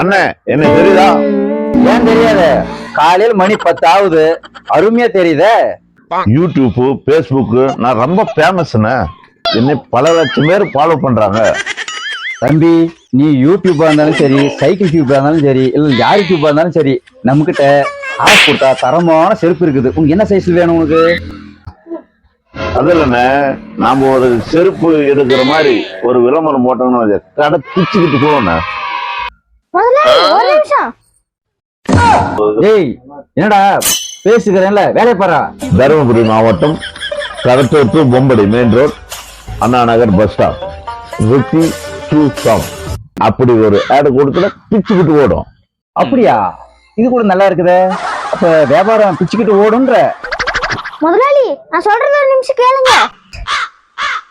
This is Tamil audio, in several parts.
அண்ணே என்ன தெரியுதா? ஏன் தெரியாது? காலையில் மணி பத்து ஆகுது அருமையா தெரியுதே. யூடியூப் ஃபேஸ்புக் நான் ரொம்ப ஃபேமஸ்ண்ணே என்னை பல லட்சம் பேர் ஃபாலோ பண்றாங்க. தம்பி நீ யூடியூபா இருந்தாலும் சரி சைக்கிள் டியூபா இருந்தாலும் சரி இல்ல யார் டியூபா இருந்தாலும் சரி நம்ம கிட்ட காசு கொடுத்தா தரமான செருப்பு இருக்குது. உனக்கு என்ன சைஸ்ல வேணும் உனக்கு? அது இல்லைண்ணே நாம ஒரு செருப்பு எடுக்கிற மாதிரி ஒரு விளம்பரம் போட்டோம்னு கடை பிச்சுக்கிட்டு போவோண்ணே டேய் என்னடா பேசுகிறேன்ல? வேலையை பாரா. தருமபுரி மாவட்டம் Kadathur to பொம்படி main road Anna Nagar bus stop ருத்தி shoe shop அப்படி ஒரு ஆடு கொடுத்துல பிச்சுக்கிட்டு ஓடும். அப்படியா? இது கூட நல்லா இருக்குதே. அப்ப வியாபாரம் பிச்சுக்கிட்டு ஓடுன்ற முதலாளி நான் சொல்றது ஒரு நிமிஷம் கேளுங்க.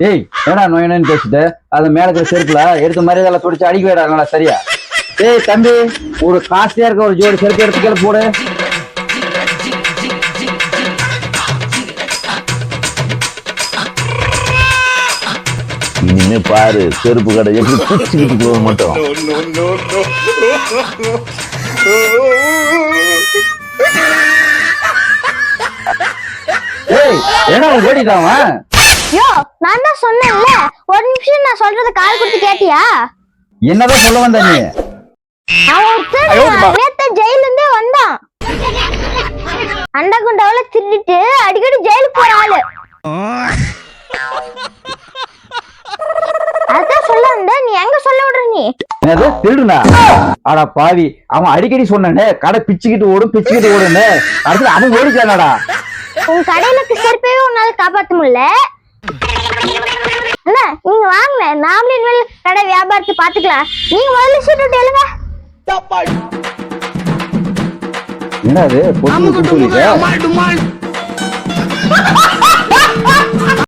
ஏய் என்னடா நோயனு பேசிட்டு அது மேல இருக்கிற செருப்புல எடுத்த மாதிரி இதெல்லாம் துடிச்சு அடிக்க வேடாங்களா சரியா? ஏய் தம்பி ஒரு காஸ்ட்லியா இருக்க ஒரு ஜோடி செருப்பு எடுத்து கீழே போடு. இனிமே பாரு செருப்பு கடை எப்படி பிச்சுக்கிட்டு போக மட்டும். ஏய் என்ன ஓடிட்டான் அவன்? யோ நான் தான் சொன்னேன்ல. ஒரு நிமிஷம் நான் சொல்றத கால் கொடுத்து கேட்டியா? என்னதான் சொல்ல வந்த நீ? அவன் ஒருத்தன் நேத்து ஜெயில இருந்தே வந்தான். அண்டகுண்டாவில திருடிட்டு அடிக்கடி ஜெயிலுக்கு போற ஆளு. அதான் சொல்ல வந்த நீ எங்க சொல்ல விடுற நீ? என்னது? திருடுனா? பாவி. அவன் அடிக்கடி சொன்னானே கடை பிச்சுக்கிட்டு ஓடும் பிச்சுக்கிட்டு ஓடுன்னு. அடுத்து அவன் ஓடிச்சானடா உன் கடையில உன்னால காப்பாத்த முடியல. அண்ணா நீங்க வாங்கல நாமளே கடை வியாபாரத்தை பாத்துக்கலாம் நீங்க முதல்ல சீட் விட்டு தப்பால் என்னது? பொண்ணு